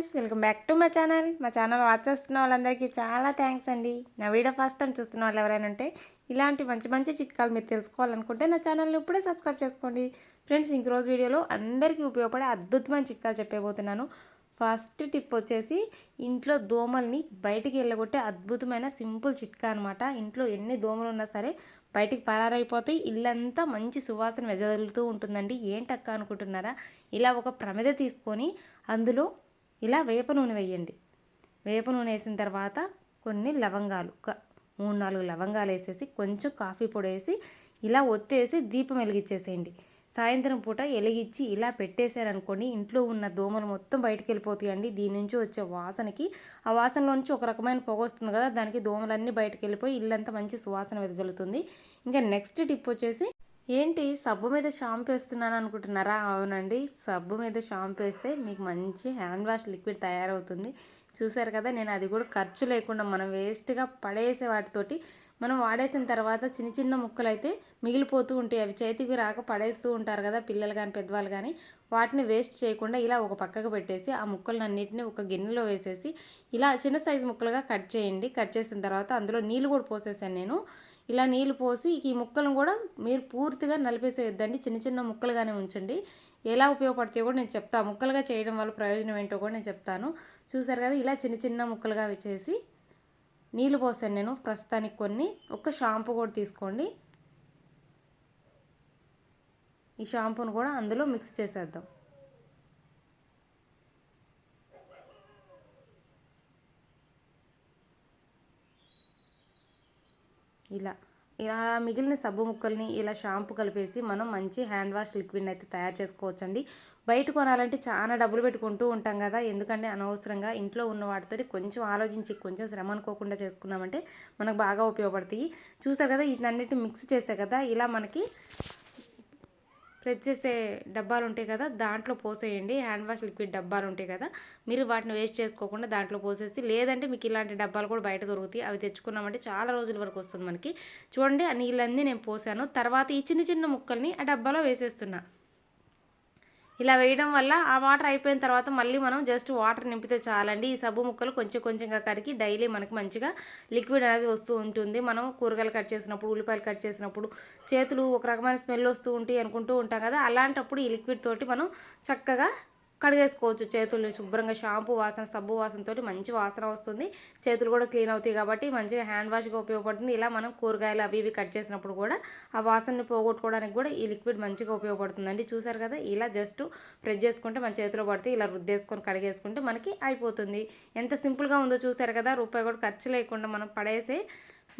Friends welcome back to మా channel. మా channel watch చేస్తున్న వాళ్ళందరికీ చాలా థ్యాంక్స్ అండి. నా వీడియో ఫస్ట్ టైం చూస్తున్న వాళ్ళు ఎవరైనా ఉంటే ఇలాంటి మంచి మంచి చిట్కాలు మీరు తెలుసుకోవాలనుకుంటే నా ఛానల్ని ఇప్పుడే సబ్స్క్రైబ్ చేసుకోండి. ఫ్రెండ్స్ ఇంక రోజు వీడియోలో అందరికీ ఉపయోగపడే అద్భుతమైన చిట్కాలు చెప్పబోతున్నాను. ఫస్ట్ టిప్ వచ్చేసి ఇంట్లో దోమల్ని బయటికి వెళ్ళగొట్టే అద్భుతమైన సింపుల్ చిట్కా అనమాట ఇంట్లో ఎన్ని దోమలు ఉన్నా సరే బయటికి పరారైపోతాయి. ఇల్లంతా మంచి సువాసన వెదజల్లుతూ ఉంటుందండి. ఏంటక్క అనుకుంటున్నారా? ఇలా ఒక ప్రమిద తీసుకొని అందులో ఇలా వేప నూనె వేయండి. వేప నూనె వేసిన తర్వాత కొన్ని లవంగాలు మూడు నాలుగు లవంగాలు వేసేసి కొంచెం కాఫీ పొడి వేసి ఇలా ఒత్తేసి దీపం వెలిగించేసేయండి. సాయంత్రం పూట వెలిగించి ఇలా పెట్టేశారనుకోండి ఇంట్లో ఉన్న దోమలు మొత్తం బయటకు వెళ్ళిపోతాయండి. దీని నుంచి వచ్చే వాసనకి ఆ వాసనలో నుంచి ఒక రకమైన పొగ వస్తుంది కదా దానికి దోమలన్నీ బయటకు వెళ్ళిపోయి ఇల్లంతా మంచి సువాసన వెదజల్లుతుంది. ఇంకా నెక్స్ట్ టిప్ వచ్చేసి ఏంటి సబ్బు మీద షాంపూ వేస్తున్నాను అనుకుంటున్నారా? అవునండి. సబ్బు మీద షాంపూ వేస్తే మీకు మంచి హ్యాండ్ వాష్ లిక్విడ్ తయారవుతుంది. చూసారు కదా నేను అది కూడా ఖర్చు లేకుండా మనం వేస్ట్గా పడేసే వాటితోటి మనం వాడేసిన తర్వాత చిన్న చిన్న ముక్కలు అయితే మిగిలిపోతూ ఉంటాయి. అవి చేతికి రాక పడేస్తూ ఉంటారు కదా పిల్లలు కానీ పెద్దవాళ్ళు కానీ వాటిని వేస్ట్ చేయకుండా ఇలా ఒక పక్కకు పెట్టేసి ఆ ముక్కలను అన్నిటిని ఒక గిన్నెలో వేసేసి ఇలా చిన్న సైజు ముక్కలుగా కట్ చేయండి. కట్ చేసిన తర్వాత అందులో నీళ్ళు కూడా పోసేసాను నేను. ఇలా నీళ్ళు పోసి ఈ ముక్కలను కూడా మీరు పూర్తిగా నలిపేసేయొద్దండి. చిన్న చిన్న ముక్కలుగానే ఉంచండి. ఎలా ఉపయోగపడతాయో కూడా నేను చెప్తాను ముక్కలుగా చేయడం వల్ల ప్రయోజనం ఏంటో కూడా నేను చెప్తాను. చూసారు కదా ఇలా చిన్న చిన్న ముక్కలుగా చేసి నీళ్ళు పోసాను నేను. ప్రస్తుతానికి కొన్ని. ఒక షాంపూ కూడా తీసుకోండి. ఈ షాంపూను కూడా అందులో మిక్స్ చేసేద్దాం. ఇలా. ఇలా మిగిలిన సబ్బు ముక్కల్ని ఇలా షాంపూ కలిపేసి మనం మంచి హ్యాండ్ వాష్ లిక్విడ్ని అయితే తయారు చేసుకోవచ్చండి. బయట కొనాలంటే చాలా డబ్బులు పెట్టుకుంటూ ఉంటాం కదా. ఎందుకంటే అనవసరంగా ఇంట్లో ఉన్న వాటితో కొంచెం ఆలోచించి కొంచెం శ్రమ అనుకోకుండా చేసుకున్నామంటే మనకు బాగా ఉపయోగపడతాయి. చూసారు కదా వీటినన్నిటి మిక్స్ చేసే కదా ఇలా మనకి ప్రెస్ చేసే డబ్బాలు ఉంటాయి కదా దాంట్లో పోసేయండి. హ్యాండ్ వాష్ లిక్విడ్ డబ్బాలు ఉంటాయి కదా మీరు వాటిని వేస్ట్ చేసుకోకుండా దాంట్లో పోసేసి లేదంటే మీకు ఇలాంటి డబ్బాలు కూడా బయట దొరుకుతాయి. అవి తెచ్చుకున్నామంటే చాలా రోజుల వరకు వస్తుంది మనకి. చూడండి ఆ నీళ్ళన్నీ నేను పోసాను. తర్వాత ఈ చిన్న చిన్న ముక్కల్ని ఆ డబ్బాలో వేసేస్తున్నా. ఇలా వేయడం వల్ల ఆ వాటర్ అయిపోయిన తర్వాత మళ్ళీ మనం జస్ట్ వాటర్ నింపితే చాలండి. ఈ సబ్బు ముక్కలు కొంచెం కొంచెంగా కరిగి డైలీ మనకి మంచిగా లిక్విడ్ అనేది వస్తూ ఉంటుంది. మనం కూరగాయలు కట్ చేసినప్పుడు ఉల్లిపాయలు కట్ చేసినప్పుడు చేతులు ఒక రకమైన స్మెల్ వస్తూ ఉంటాయి అనుకుంటూ ఉంటాం కదా. అలాంటప్పుడు ఈ లిక్విడ్ తోటి మనం చక్కగా కడిగేసుకోవచ్చు. చేతుల్ని శుభ్రంగా షాంపూ వాసన సబ్బు వాసనతో మంచి వాసన వస్తుంది. చేతులు కూడా క్లీన్ అవుతాయి కాబట్టి మంచిగా హ్యాండ్ వాష్గా ఉపయోగపడుతుంది. ఇలా మనం కూరగాయలు అవి ఇవి కట్ చేసినప్పుడు కూడా ఆ వాసనని పోగొట్టుకోవడానికి కూడా ఈ లిక్విడ్ మంచిగా ఉపయోగపడుతుందండి. చూసారు కదా ఇలా జస్ట్ ప్రెస్ చేసుకుంటే మన చేతిలో పడితే ఇలా రుద్దేసుకొని కడిగేసుకుంటే మనకి అయిపోతుంది. ఎంత సింపుల్గా ఉందో చూసారు కదా రూపాయి కూడా ఖర్చు లేకుండా మనం పడేసే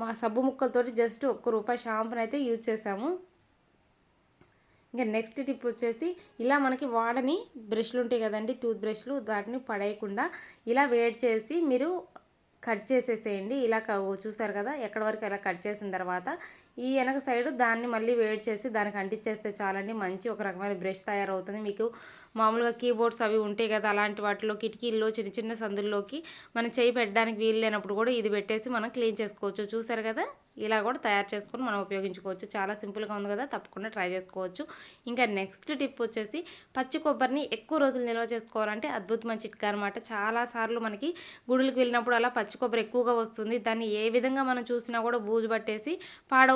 మా సబ్బు ముక్కలతోటి జస్ట్ ఒక్క రూపాయి షాంపూని అయితే యూజ్ చేసాము. ఇంకా నెక్స్ట్ టిప్ వచ్చేసి ఇలా మనకి వాడని బ్రష్లు ఉంటాయి కదండి టూత్ బ్రష్లు వాటిని పడేయకుండా ఇలా వేడి చేసి మీరు కట్ చేసేసేయండి. ఇలా చూసారు కదా ఎక్కడి వరకు ఇలా కట్ చేసిన తర్వాత ఈ వెనక సైడ్ దాన్ని మళ్ళీ వేడి చేసి దానికి అంటించేస్తే చాలండి. మంచి ఒక రకమైన బ్రష్ తయారవుతుంది. మీకు మామూలుగా కీబోర్డ్స్ అవి ఉంటాయి కదా అలాంటి వాటిలో కిటికీల్లో చిన్న చిన్న సందుల్లోకి మనం చేయి పెట్టడానికి వీలు లేనప్పుడు కూడా ఇది పెట్టేసి మనం క్లీన్ చేసుకోవచ్చు. చూసారు కదా? ఇలా కూడా తయారు చేసుకొని మనం ఉపయోగించుకోవచ్చు. చాలా సింపుల్గా ఉంది కదా? తప్పకుండా ట్రై చేసుకోవచ్చు. ఇంకా నెక్స్ట్ టిప్ వచ్చేసి పచ్చి కొబ్బరిని ఎక్కువ రోజులు నిల్వ చేసుకోవాలంటే అద్భుతమైన చిట్కా అనమాట చాలాసార్లు మనకి గుడులకు వెళ్ళినప్పుడు అలా పచ్చి కొబ్బరి ఎక్కువగా వస్తుంది. దాన్ని ఏ విధంగా మనం చూసినా కూడా బూజు పట్టేసి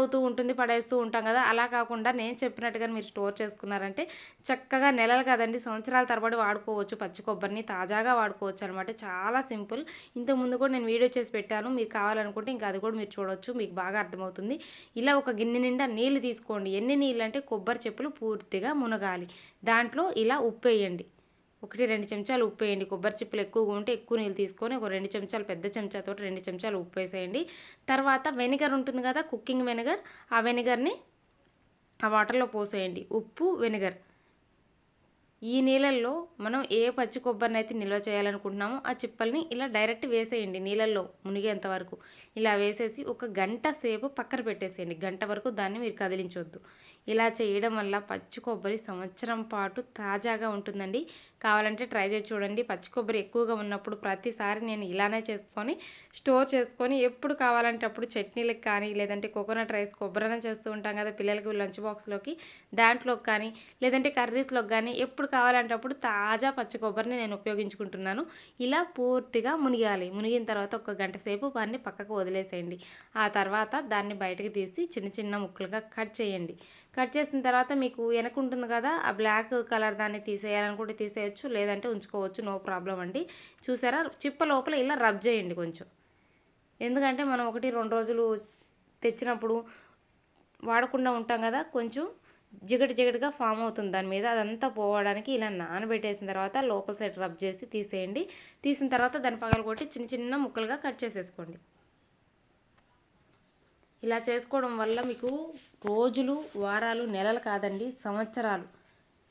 అవుతూ ఉంటుంది పడేస్తూ ఉంటాం కదా. అలా కాకుండా నేను చెప్పినట్టుగా మీరు స్టోర్ చేసుకున్నారంటే చక్కగా నెలలు కదండి సంవత్సరాల తరబడి వాడుకోవచ్చు పచ్చి కొబ్బరిని తాజాగా వాడుకోవచ్చు అనమాట చాలా సింపుల్. ఇంతకుముందు కూడా నేను వీడియో చేసి పెట్టాను. మీకు కావాలనుకుంటే ఇంకా అది కూడా మీరు చూడవచ్చు మీకు బాగా అర్థమవుతుంది. ఇలా ఒక గిన్నె నిండా నీళ్ళు తీసుకోండి. ఎన్ని నీళ్ళు అంటే కొబ్బరి చెప్పులు పూర్తిగా మునగాలి. దాంట్లో ఇలా ఉప్పు వేయండి. ఒకటి రెండు చెంచాలు ఉప్పు వేయండి. కొబ్బరి చిప్పలు ఎక్కువగా ఉంటే ఎక్కువ నీళ్ళు తీసుకొని ఒక రెండు చెంచాలు పెద్ద చెంచాతో రెండు చెంచాలు ఉప్పు వేసేయండి. తర్వాత వెనిగర్ ఉంటుంది కదా కుకింగ్ వెనిగర్ ఆ వెనిగర్ని ఆ వాటర్లో పోసేయండి. ఉప్పు వెనిగర్. ఈ నీళ్ళల్లో మనం ఏ పచ్చి కొబ్బరిని అయితే నిల్వ చేయాలనుకుంటున్నామో ఆ చిప్పల్ని ఇలా డైరెక్ట్ వేసేయండి నీళ్ళల్లో మునిగేంత వరకు. ఇలా వేసేసి ఒక గంట సేపు పక్కన పెట్టేసేయండి. గంట వరకు దాన్ని మీరు కదిలించవద్దు ఇలా చేయడం వల్ల పచ్చి కొబ్బరి సంవత్సరం పాటు తాజాగా ఉంటుందండి. కావాలంటే ట్రై చేసి చూడండి. పచ్చి కొబ్బరి ఎక్కువగా ఉన్నప్పుడు ప్రతిసారి నేను ఇలానే చేసుకొని స్టోర్ చేసుకొని ఎప్పుడు కావాలంటే అప్పుడు చట్నీలకు కానీ లేదంటే కోకోనట్ రైస్ కొబ్బరినే చేస్తూ ఉంటాం కదా పిల్లలకి లంచ్ బాక్స్లోకి దాంట్లోకి కానీ లేదంటే కర్రీస్లోకి కానీ ఎప్పుడు కావాలంటే అప్పుడు తాజా పచ్చి కొబ్బరిని నేను ఉపయోగించుకుంటున్నాను. ఇలా పూర్తిగా మునిగాలి. మునిగిన తర్వాత ఒక గంట సేపు దాన్ని పక్కకు వదిలేసేయండి. ఆ తర్వాత దాన్ని బయటకు తీసి చిన్న చిన్న ముక్కలుగా కట్ చేయండి. కట్ చేసిన తర్వాత మీకు వెనక ఉంటుంది కదా ఆ బ్లాక్ కలర్ దాన్ని తీసేయాలనుకుంటే తీసేయచ్చు లేదంటే ఉంచుకోవచ్చు నో ప్రాబ్లం అండి. చూసారా? చిప్ప లోపల ఇలా రబ్ చేయండి కొంచెం. ఎందుకంటే మనం ఒకటి రెండు రోజులు తెచ్చినప్పుడు వాడకుండా ఉంటాం కదా కొంచెం జిగటి జిగటిగా ఫామ్ అవుతుంది దాని మీద. అదంతా పోవడానికి ఇలా నానబెట్టేసిన తర్వాత లోపల సైడ్ రబ్ చేసి తీసేయండి. తీసిన తర్వాత దాన్ని పగలగొట్టి చిన్న చిన్న ముక్కలుగా కట్ చేసేసుకోండి. ఇలా చేసుకోవడం వల్ల మీకు రోజులు వారాలు నెలలు కాదండి సంవత్సరాలు.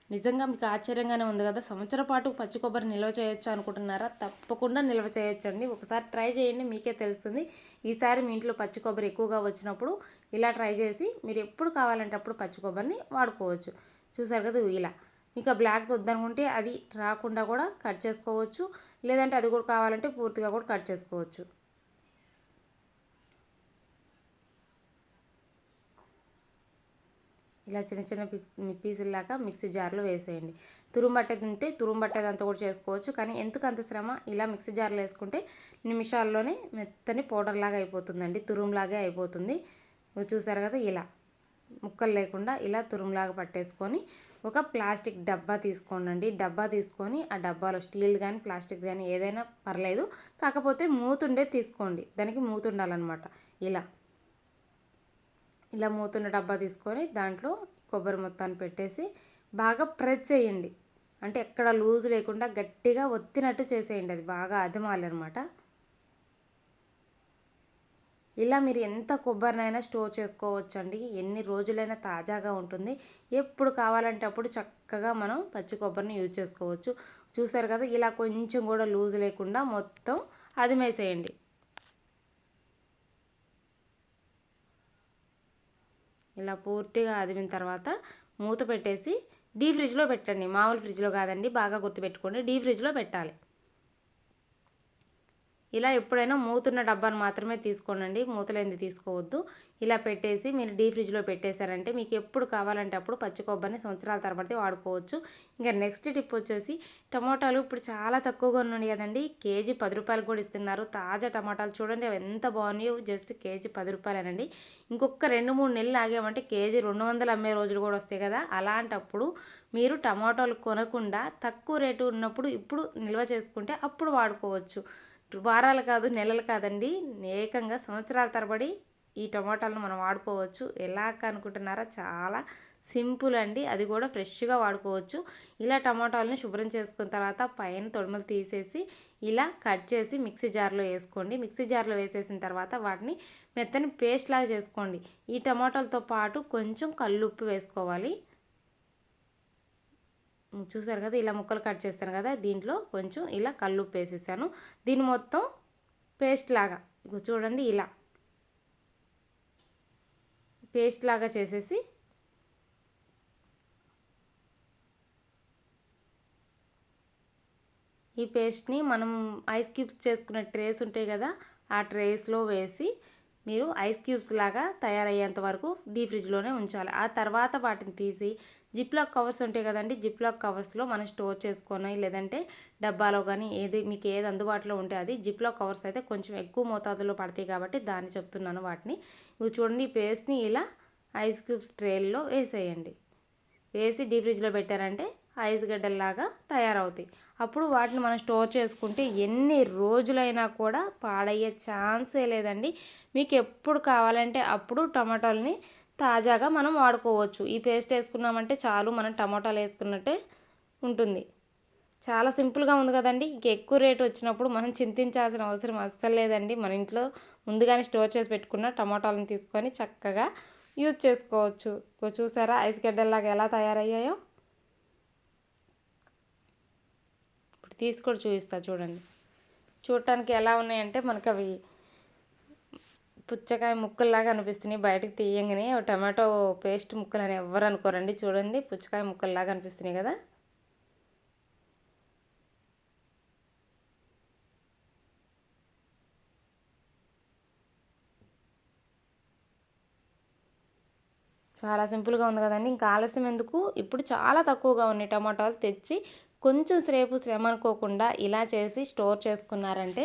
నిజంగా మీకు ఆశ్చర్యంగానే ఉంది కదా సంవత్సరం పాటు పచ్చి కొబ్బరి నిల్వ చేయొచ్చు అనుకుంటున్నారా? తప్పకుండా నిల్వ చేయొచ్చండి. ఒకసారి ట్రై చేయండి మీకే తెలుస్తుంది. ఈసారి మీ ఇంట్లో పచ్చి కొబ్బరి ఎక్కువగా వచ్చినప్పుడు ఇలా ట్రై చేసి మీరు ఎప్పుడు కావాలంటే అప్పుడు పచ్చి కొబ్బరిని వాడుకోవచ్చు. చూసారు కదా ఇలా. మీకు ఆ బ్లాక్ వద్దనుకుంటే అది రాకుండా కూడా కట్ చేసుకోవచ్చు. లేదంటే అది కూడా కావాలంటే పూర్తిగా కూడా కట్ చేసుకోవచ్చు. ఇలా చిన్న చిన్న పిక్స్ పీసుల్లాగా మిక్సీ జార్లో వేసేయండి. తురుంబట్టేది ఉంటే తురుంబట్టేదంతా కూడా చేసుకోవచ్చు. కానీ ఎందుకు అంత శ్రమ? ఇలా మిక్సీ జార్లో వేసుకుంటే నిమిషాల్లోనే మెత్తని పౌడర్ లాగా అయిపోతుందండి. తురుంలాగే అయిపోతుంది. చూసారు కదా ఇలా. ముక్కలు లేకుండా ఇలా తురుంలాగా పట్టేసుకొని ఒక ప్లాస్టిక్ డబ్బా తీసుకోండి డబ్బా తీసుకొని ఆ డబ్బాలో స్టీల్ కానీ ప్లాస్టిక్ కానీ ఏదైనా పర్లేదు. కాకపోతే మూతుండే తీసుకోండి. దానికి మూతుండాలన్నమాట. ఇలా. ఇలా మూతున్న డబ్బా తీసుకొని దాంట్లో కొబ్బరి మొత్తాన్ని పెట్టేసి బాగా ప్రెస్ చేయండి. అంటే ఎక్కడ లూజ్ లేకుండా గట్టిగా ఒత్తినట్టు చేసేయండి. అది బాగా అదమాలి అనమాట ఇలా మీరు ఎంత కొబ్బరినైనా స్టోర్ చేసుకోవచ్చు అండి ఎన్ని రోజులైనా తాజాగా ఉంటుంది. ఎప్పుడు కావాలంటే అప్పుడు చక్కగా మనం పచ్చి కొబ్బరిని యూజ్ చేసుకోవచ్చు. చూసారు కదా ఇలా కొంచెం కూడా లూజ్ లేకుండా మొత్తం అదిమేసేయండి. ఇలా పూర్తిగా అదిమిన తర్వాత మూత పెట్టేసి డీ ఫ్రిడ్జ్లో పెట్టండి. మామూలు ఫ్రిడ్జ్లో కాదండి. బాగా గుర్తుపెట్టుకోండి. డీ ఫ్రిడ్జ్లో పెట్టాలి. ఇలా ఎప్పుడైనా మూతున్న డబ్బాను మాత్రమే తీసుకోనండి. మూతలేంది తీసుకోవద్దు. ఇలా పెట్టేసి మీరు డీ ఫ్రిడ్జ్లో పెట్టేశారంటే మీకు ఎప్పుడు కావాలంటే అప్పుడు పచ్చి కొబ్బరిని సంవత్సరాల తర్వాత వాడుకోవచ్చు. ఇంకా నెక్స్ట్ టిప్ వచ్చేసి టమాటాలు ఇప్పుడు చాలా తక్కువగా ఉన్నాయి కదండి. కేజీ పది రూపాయలు కూడా ఇస్తున్నారు. తాజా టమాటాలు చూడండి అవి ఎంత బాగున్నాయో. జస్ట్ కేజీ పది రూపాయలేనండి. ఇంకొక రెండు మూడు నెలలు ఆగామంటే కేజీ రెండు వందలు అమ్మే రోజులు కూడా వస్తాయి కదా. అలాంటప్పుడు మీరు టమాటాలు కొనకుండా తక్కువ రేటు ఉన్నప్పుడు ఇప్పుడు నిల్వ చేసుకుంటే అప్పుడు వాడుకోవచ్చు. వారాలు కాదు నెలలు కాదండి. ఏకంగా సంవత్సరాల తరబడి ఈ టమాటాలను మనం వాడుకోవచ్చు. ఎలా అనుకుంటున్నారా? చాలా సింపుల్ అండి. అది కూడా ఫ్రెష్గా వాడుకోవచ్చు. ఇలా టమాటాలను శుభ్రం చేసుకున్న తర్వాత పైన తొడమలు తీసేసి ఇలా కట్ చేసి మిక్సీ జార్లో వేసుకోండి. మిక్సీ జార్లో వేసేసిన తర్వాత వాటిని మెత్తని పేస్ట్ లాగా చేసుకోండి. ఈ టమాటాలతో పాటు కొంచెం కల్లుప్పు వేసుకోవాలి. చూసారు కదా ఇలా ముక్కలు కట్ చేస్తాను కదా దీంట్లో కొంచెం ఇలా కల్లుప్పు వేసేసాను. దీన్ని మొత్తం పేస్ట్ లాగా చూడండి ఇలా. పేస్ట్ లాగా చేసేసి ఈ పేస్ట్ని మనం ఐస్ క్యూబ్స్ చేసుకునే ట్రేస్ ఉంటాయి కదా ఆ ట్రేస్లో వేసి మీరు ఐస్ క్యూబ్స్ లాగా తయారయ్యేంత వరకు డీ ఫ్రిడ్జ్లోనే ఉంచాలి. ఆ తర్వాత వాటిని తీసి జిప్లాక్ కవర్స్ ఉంటాయి కదండి జిప్లాక్ కవర్స్లో మనం స్టోర్ చేసుకొని లేదంటే డబ్బాలో కానీ ఏది మీకు ఏది అందుబాటులో ఉంటే అది జిప్లాక్ కవర్స్ అయితే కొంచెం ఎక్కువ మోతాదులో పడతాయి కాబట్టి దాన్ని చెప్తున్నాను వాటిని. ఇవి చూడండి పేస్ట్ని ఇలా ఐస్ క్యూబ్స్ ట్రేల్లో వేసేయండి. వేసి డీ ఫ్రిడ్జ్లో పెట్టారంటే ఐస్ గడ్డల్లాగా తయారవుతాయి. అప్పుడు వాటిని మనం స్టోర్ చేసుకుంటే ఎన్ని రోజులైనా కూడా పాడయ్యే ఛాన్సే లేదండి. మీకు ఎప్పుడు కావాలంటే అప్పుడు టమాటాలని తాజాగా మనం వాడుకోవచ్చు. ఈ పేస్ట్ వేసుకున్నామంటే చాలు మనం టమాటాలు వేసుకున్నట్టే ఉంటుంది. చాలా సింపుల్గా ఉంది కదండి. ఇంక ఎక్కువ రేటు వచ్చినప్పుడు మనం చింతించాల్సిన అవసరం అస్సలు లేదండి. మన ఇంట్లో ముందుగానే స్టోర్ చేసి పెట్టుకున్న టమాటాలను తీసుకొని చక్కగా యూజ్ చేసుకోవచ్చు. చూసారా ఐస్ గడ్డల్లాగా ఎలా తయారయ్యాయో? ఇప్పుడు తీసుకొని చూపిస్తా చూడండి. చూడటానికి ఎలా ఉన్నాయంటే మనకు అవి పుచ్చకాయ ముక్కల్లాగా అనిపిస్తున్నాయి. బయటకు తీయంగానే టమాటో పేస్ట్ ముక్కలు అని ఎవరు అనుకోరండి. చూడండి పుచ్చకాయ ముక్కల్లాగా అనిపిస్తున్నాయి కదా. చాలా సింపుల్గా ఉంది కదండి. ఇంకా ఆలస్యం ఎందుకు? ఇప్పుడు చాలా తక్కువగా ఉన్నాయి టమాటాలు తెచ్చి కొంచెం సేపు శ్రమ అనుకోకుండా ఇలా చేసి స్టోర్ చేసుకున్నారంటే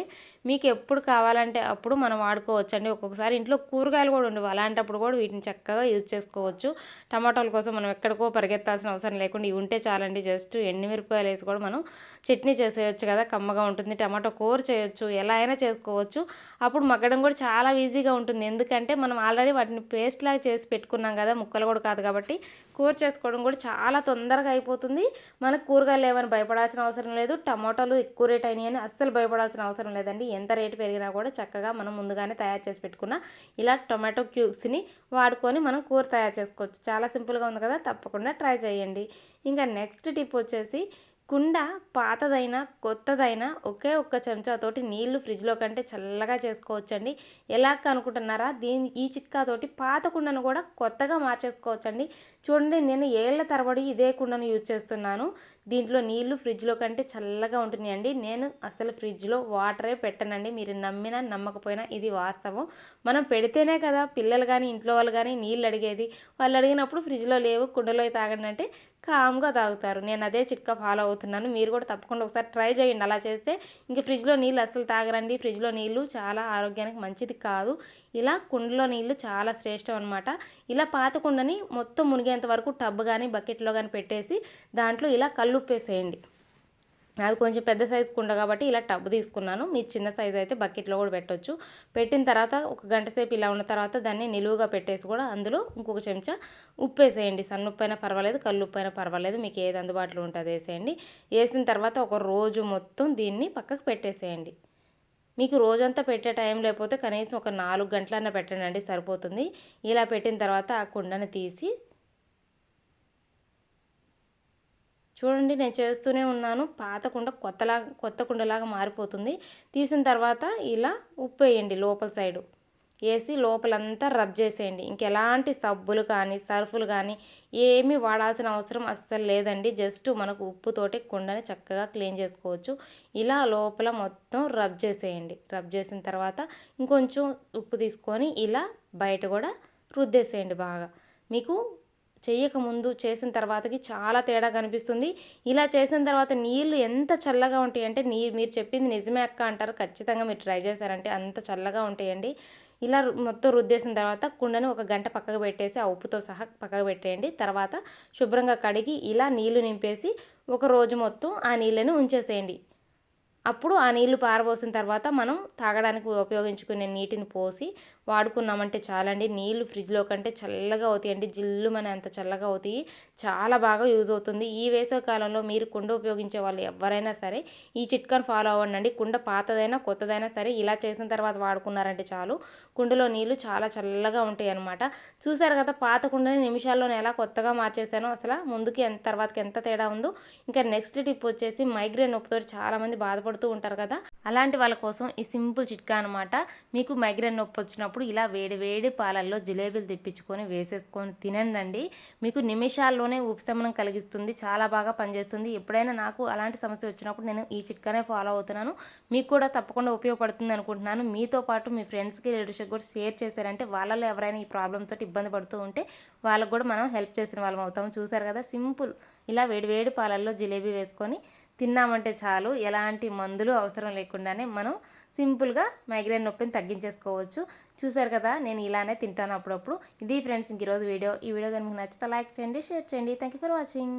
మీకు ఎప్పుడు కావాలంటే అప్పుడు మనం వాడుకోవచ్చు అండి ఒక్కొక్కసారి ఇంట్లో కూరగాయలు కూడా ఉండవు. అలాంటప్పుడు కూడా వీటిని చక్కగా యూజ్ చేసుకోవచ్చు. టమాటాల కోసం మనం ఎక్కడికో పరిగెత్తాల్సిన అవసరం లేకుండా ఇవి ఉంటే చాలండి. జస్ట్ ఎండుమిరపకాయలు వేసి కూడా మనం చట్నీ చేసేయచ్చు కదా కమ్మగా ఉంటుంది టమాటో కూర చేయొచ్చు ఎలా అయినా చేసుకోవచ్చు. అప్పుడు మగ్గడం కూడా చాలా ఈజీగా ఉంటుంది. ఎందుకంటే మనం ఆల్రెడీ వాటిని పేస్ట్ లాగా చేసి పెట్టుకున్నాం కదా ముక్కలు కూడా కాదు కాబట్టి కూర చేసుకోవడం కూడా చాలా తొందరగా అయిపోతుంది. మనకు కూరగాయలు ఏమైనా భయపడాల్సిన అవసరం లేదు. టమాటాలు ఎక్కువ రేట్ అయినాయి అని అస్సలు భయపడాల్సిన అవసరం లేదండి. ఎంత రేటు పెరిగినా కూడా చక్కగా మనం ముందుగానే తయారు చేసి పెట్టుకున్న ఇలా టొమాటో క్యూబ్స్ని వాడుకొని మనం కూర తయారు చేసుకోవచ్చు. చాలా సింపుల్గా ఉంది కదా తప్పకుండా ట్రై చేయండి. ఇంకా నెక్స్ట్ టిప్ వచ్చేసి కుండ పాతదైనా కొత్తదైనా ఒకే ఒక్క చెంచాతోటి నీళ్ళు ఫ్రిడ్జ్లో కంటే చల్లగా చేసుకోవచ్చండి. ఎలా అనుకుంటున్నారా? దీని ఈ చిట్కాతోటి పాత కుండను కూడా కొత్తగా మార్చేసుకోవచ్చండి. చూడండి నేను ఏళ్ళ తరబడి ఇదే కుండను యూజ్ చేస్తున్నాను. దీంట్లో నీళ్ళు ఫ్రిడ్జ్లో కంటే చల్లగా ఉంటున్నాయండి. నేను అసలు ఫ్రిడ్జ్లో వాటరే పెట్టనండి. మీరు నమ్మినా నమ్మకపోయినా ఇది వాస్తవం. మనం పెడితేనే కదా పిల్లలు కానీ ఇంట్లో వాళ్ళు కానీ నీళ్ళు అడిగేది. వాళ్ళు అడిగినప్పుడు ఫ్రిడ్జ్లో లేవు కుండలో తాగండి అంటే కామ్గా తాగుతారు. నేను అదే చిట్కా ఫాలో అవుతున్నాను. మీరు కూడా తప్పకుండా ఒకసారి ట్రై చేయండి. అలా చేస్తే ఇంక ఫ్రిడ్జ్లో నీళ్ళు అసలు తాగరండి. ఫ్రిడ్జ్లో నీళ్ళు చాలా ఆరోగ్యానికి మంచిది కాదు. ఇలా కుండలో నీళ్ళు చాలా శ్రేష్టం అనమాట ఇలా పాత కుండని మొత్తం మునిగేంత వరకు టబ్ కానీ బకెట్లో కానీ పెట్టేసి దాంట్లో ఇలా కల్లుప్పేసేయండి. అది కొంచెం పెద్ద సైజు కుండ కాబట్టి ఇలా టబ్ తీసుకున్నాను. మీ చిన్న సైజు అయితే బకెట్లో కూడా పెట్టొచ్చు. పెట్టిన తర్వాత ఒక గంట సేపు ఇలా ఉన్న తర్వాత దాన్ని నిలువుగా పెట్టేసి కూడా అందులో ఇంకొక చెంచా ఉప్పు వేసేయండి. సన్న ఉప్పు అయినా పర్వాలేదు కళ్ళు ఉప్పు అయినా పర్వాలేదు. మీకు ఏది అందుబాటులో ఉంటుంది వేసేయండి. వేసిన తర్వాత ఒక రోజు మొత్తం దీన్ని పక్కకు పెట్టేసేయండి. మీకు రోజంతా పెట్టే టైం లేకపోతే కనీసం ఒక నాలుగు గంటలన్నా పెట్టండి. సరిపోతుంది. ఇలా పెట్టిన తర్వాత ఆ కుండను తీసి చూడండి నేను చేస్తూనే ఉన్నాను. పాత కుండ కొత్తలా కొత్త కుండలాగా మారిపోతుంది. తీసిన తర్వాత ఇలా ఉప్పు వేయండి లోపల సైడు. వేసి లోపలంతా రబ్ చేసేయండి. ఇంకెలాంటి సబ్బులు కానీ సర్ఫులు కానీ ఏమీ వాడాల్సిన అవసరం అస్సలు లేదండి. జస్ట్ మనకు ఉప్పుతోటి కుండని చక్కగా క్లీన్ చేసుకోవచ్చు. ఇలా లోపల మొత్తం రబ్ చేసేయండి. రబ్ చేసిన తర్వాత ఇంకొంచెం ఉప్పు తీసుకొని ఇలా బయట కూడా రుద్దేసేయండి బాగా. మీకు చేయకముందు చేసిన తర్వాతకి చాలా తేడా కనిపిస్తుంది. ఇలా చేసిన తర్వాత నీళ్ళు ఎంత చల్లగా ఉంటాయి అంటే నీ మీరు చెప్పింది నిజమే అక్క అంటారు. ఖచ్చితంగా మీరు ట్రై చేశారంటే అంత చల్లగా ఉంటాయండి. ఇలా మొత్తం రుద్దేసిన తర్వాత కుండను ఒక గంట పక్కకు పెట్టేసి ఆ ఉప్పుతో సహా పక్కకు పెట్టేయండి. తర్వాత శుభ్రంగా కడిగి ఇలా నీళ్ళు నింపేసి ఒక రోజు మొత్తం ఆ నీళ్ళని ఉంచేసేయండి. అప్పుడు ఆ నీళ్ళు పారబోసిన తర్వాత మనం తాగడానికి ఉపయోగించుకునే నీటిని పోసి వాడుకున్నామంటే చాలండి. నీళ్ళు ఫ్రిడ్జ్లో కంటే చల్లగా అవుతాయండి జిల్లుమని అంత చల్లగా అవుతాయి. చాలా బాగా యూజ్ అవుతుంది. ఈ వేసవి కాలంలో మీరు కుండ ఉపయోగించే వాళ్ళు ఎవరైనా సరే ఈ చిట్కాను ఫాలో అవ్వండి కుండ పాతదైనా కొత్తదైనా సరే ఇలా చేసిన తర్వాత వాడుకున్నారంటే చాలు కుండలో నీళ్ళు చాలా చల్లగా ఉంటాయి అనమాట చూసారు కదా పాత కుండని నిమిషాల్లోనే ఎలా కొత్తగా మార్చేసానో అసలు ముందుకి ఎంత తర్వాతకి ఎంత తేడా ఉందో. ఇంకా నెక్స్ట్ టిప్ వచ్చేసి మైగ్రేన్ నొప్పితో చాలామంది బాధపడుతూ ఉంటారు కదా. అలాంటి వాళ్ళ కోసం ఈ సింపుల్ చిట్కా అనమాట మీకు మైగ్రేన్ నొప్పి వచ్చినప్పుడు ఇలా వేడి వేడి పాలల్లో జిలేబీలు తెప్పించుకొని వేసేసుకొని తినండి మీకు నిమిషాల్లోనే ఉపశమనం కలిగిస్తుంది. చాలా బాగా పనిచేస్తుంది. ఎప్పుడైనా నాకు అలాంటి సమస్య వచ్చినప్పుడు నేను ఈ చిట్కానే ఫాలో అవుతున్నాను. మీకు కూడా తప్పకుండా ఉపయోగపడుతుంది అనుకుంటున్నాను. మీతో పాటు మీ ఫ్రెండ్స్కి రిలేటివ్స్కి కూడా షేర్ చేశారంటే వాళ్ళలో ఎవరైనా ఈ ప్రాబ్లంతో ఇబ్బంది పడుతూ ఉంటే వాళ్ళకు కూడా మనం హెల్ప్ చేసిన వాళ్ళం అవుతాము. చూసారు కదా సింపుల్. ఇలా వేడి వేడి పాలల్లో జిలేబీ వేసుకొని తిన్నామంటే చాలు. ఎలాంటి మందులు అవసరం లేకుండానే మనం సింపుల్గా మైగ్రేన్ నొప్పిని తగ్గించేసుకోవచ్చు. చూసారు కదా నేను ఇలానే తింటాను అప్పుడప్పుడు. ఇది ఫ్రెండ్స్ ఇంక ఈరోజు వీడియో. ఈ వీడియో కానీ మీకు నచ్చితే లైక్ చేయండి షేర్ చేయండి. Thank you for watching